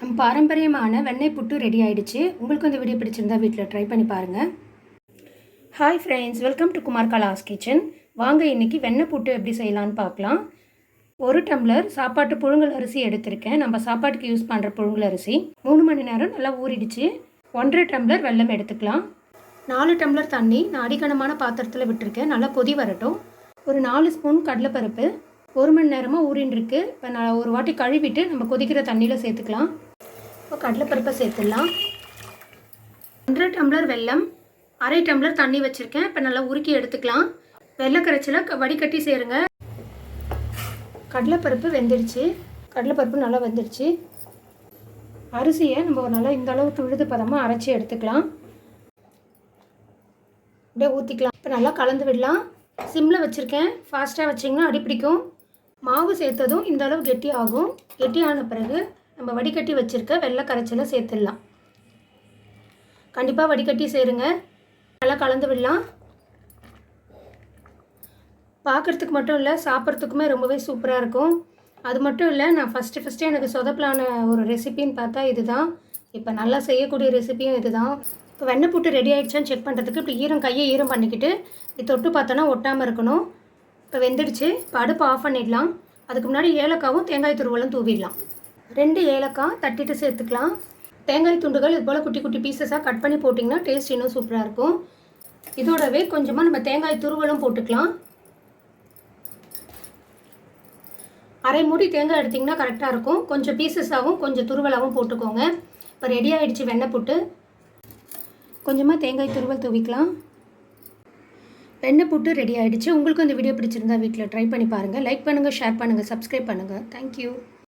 நம் பாரம்பரியமான வெண்ணெய் புட்டு ரெடி ஆகிடுச்சு உங்களுக்கு இந்த வீடியோ பிடிச்சிருந்தா வீட்டில் ட்ரை பண்ணி பாருங்கள் hi friends welcome to Kumar Kala's kitchen வாங்க இன்றைக்கி வெண்ணெய் புட்டு எப்படி செய்யலான்னு பார்க்கலாம். ஒரு டம்ளர் சாப்பாட்டு புழுங்கல் அரிசி எடுத்திருக்கேன். நம்ம சாப்பாட்டுக்கு யூஸ் பண்ணுற புழுங்கல் அரிசி மூணு மணி நேரம் நல்லா ஊறிடுச்சு. ஒன்றரை டம்ளர் வெல்லம் எடுத்துக்கலாம். நாலு டம்ளர் தண்ணி நான் அடிக்கணமான பாத்திரத்தில் விட்டுருக்கேன். நல்லா கொதி வரட்டும். ஒரு நாலு ஸ்பூன் கடலைப்பருப்பு ஒரு மணி நேரமாக ஊறின்னு இருக்கு. இப்போ நான் ஒரு வாட்டி கழுவிட்டு நம்ம கொதிக்கிற தண்ணியில் சேர்த்துக்கலாம். இப்போ கடலைப்பருப்பை சேர்த்துடலாம். ஒன்றரை டம்ளர் வெல்லம் அரை டம்ளர் தண்ணி வச்சுருக்கேன். இப்போ நல்லா உருக்கி எடுத்துக்கலாம். வெள்ளை கரைச்சல க- வடிகட்டி சேருங்க. கடலைப்பருப்பு வெந்துடுச்சு. கடலைப்பருப்பு நல்லா வெந்துடுச்சு. அரிசியை நம்ம நல்லா இந்த அளவுக்கு விழுது பதமாக அரைச்சி எடுத்துக்கலாம். அப்படியே ஊற்றிக்கலாம் இப்போ நல்லா கலந்து விடலாம். சிம்மில் வச்சுருக்கேன். ஃபாஸ்ட்டாக வச்சிங்கன்னா அடி பிடிக்கும் மாவு சேர்த்ததும் இந்த அளவு கெட்டி ஆகும். கெட்டி ஆன பிறகு நம்ம வடிகட்டி வச்சுருக்க வெள்ளை கரைச்சலை சேர்த்துடலாம். கண்டிப்பாக வடிகட்டி சேருங்க. நல்லா கலந்து விடலாம். பார்க்குறதுக்கு மட்டும் இல்லை சாப்பிட்றதுக்குமே ரொம்பவே சூப்பராக இருக்கும். அது மட்டும் இல்லை நான் ஃபஸ்ட்டு ஃபஸ்ட்டு எனக்கு சொதப்பலான ஒரு ரெசிபின்னு பார்த்தா இதுதான். இப்போ நல்லா செய்யக்கூடிய ரெசிபியும் இதுதான். இப்போ வெண்ணெய் போட்டு ரெடி ஆகிடுச்சான்னு செக் பண்ணுறதுக்கு இப்படி ஈரம் கையை ஈரம் பண்ணிக்கிட்டு இது தொட்டு பார்த்தோன்னா ஒட்டாமல் இருக்கணும். இப்போ வெந்துடுச்சு. இப்போ அடுப்பு ஆஃப் பண்ணிடலாம். அதுக்கு முன்னாடி ஏலக்காவும் தேங்காய் துருவலும் தூவிடலாம். ரெண்டு ஏலக்காய் தட்டிட்டு சேர்த்துக்கலாம். தேங்காய் துண்டுகள் இது போல் குட்டி குட்டி பீசஸாக கட் பண்ணி போட்டிங்கன்னா டேஸ்ட் இன்னும் சூப்பராக இருக்கும். இதோடவே கொஞ்சமாக நம்ம தேங்காய் துருவலும் போட்டுக்கலாம். அரை மூடி தேங்காய் எடுத்திங்கன்னா கரெக்டாக இருக்கும். கொஞ்சம் பீசஸாகவும் கொஞ்சம் துருவலாகவும் போட்டுக்கோங்க. இப்போ ரெடி ஆகிடுச்சு வெண்ணெய் போட்டு. கொஞ்சமாக தேங்காய் துருவல் தூவிக்கலாம். பெண்ணை புட்டு ரெடி ஆகிடுச்சு உங்களுக்கும் இந்த வீடியோ பிடிச்சிருந்தா வீட்டில் ட்ரை பண்ணி பாருங்கள் லைக் பண்ணுங்கள் ஷேர் பண்ணுங்கள் சப்ஸ்கிரைப் பண்ணுங்கள் தேங்க்யூ